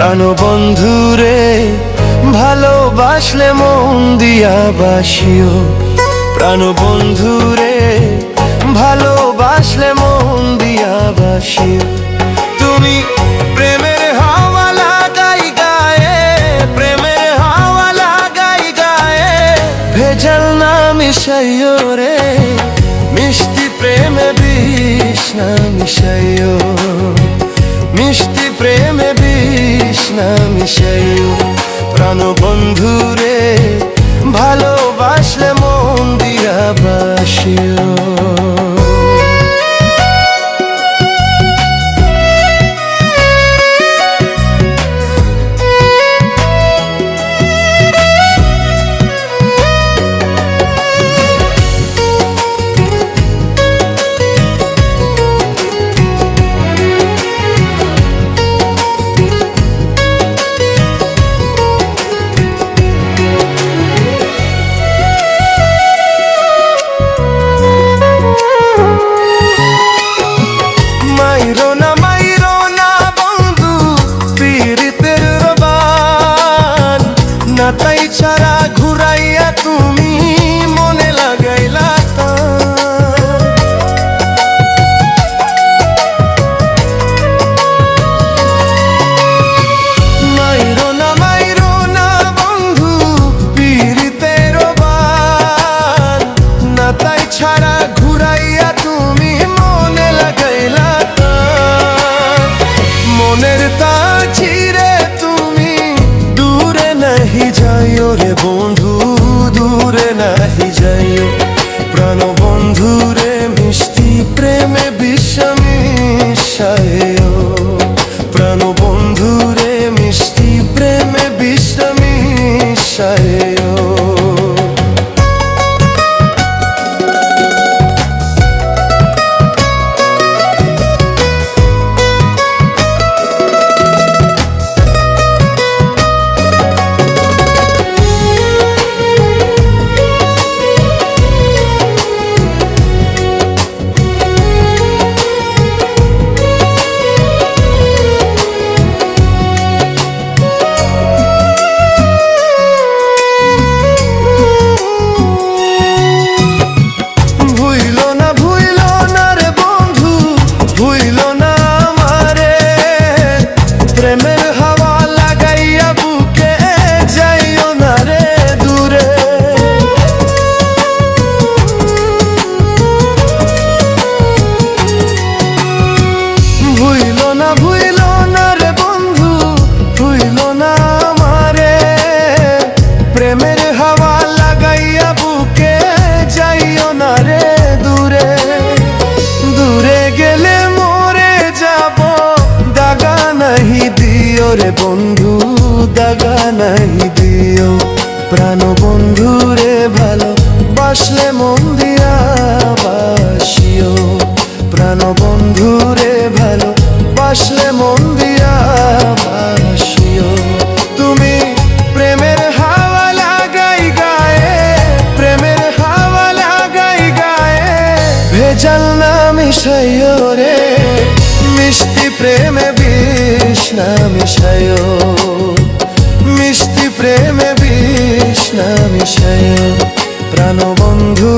প্রাণ বন্ধুরে, ভালোবাসলে মন দিয়া বাসিও। প্রাণ বন্ধুরে, ভালোবাসলে মন দিয়া বাসিও। তুমি প্রেমের হাওয়া লাগাই গায়ে, প্রেমের হাওয়া লাগাই গায়ে। ভেজাল না মিশাইও রে, মিষ্টি প্রেমে বিষ না মিশাইও। মিষ্টি প্রেমে প্রাণ বন্ধুরে তাই ছাড়া ঘুরাইয়া রে বন্ধু দূরে নাহি যাইও। প্রাণ বন্ধু রে মিষ্টি প্রেমে বিষমিশাইও বন্ধু, দাগা নাহি দিও। প্রাণ বন্ধু রে ভালো, বাসলে মন দিয়া বাসিও। প্রাণ বন্ধু রে ভালো, বাসলে মন দিয়া বাসিও। তুমি প্রেমের হাওয়া লাগাই গায়ে, প্রেমের হাওয়া লাগাই গায়ে। ভেজাল না মিশাইও রে, মিষ্টি প্রেমে না মিশায় মিষ্টি প্রেমে বিষ না মিশায় প্রাণ বন্ধু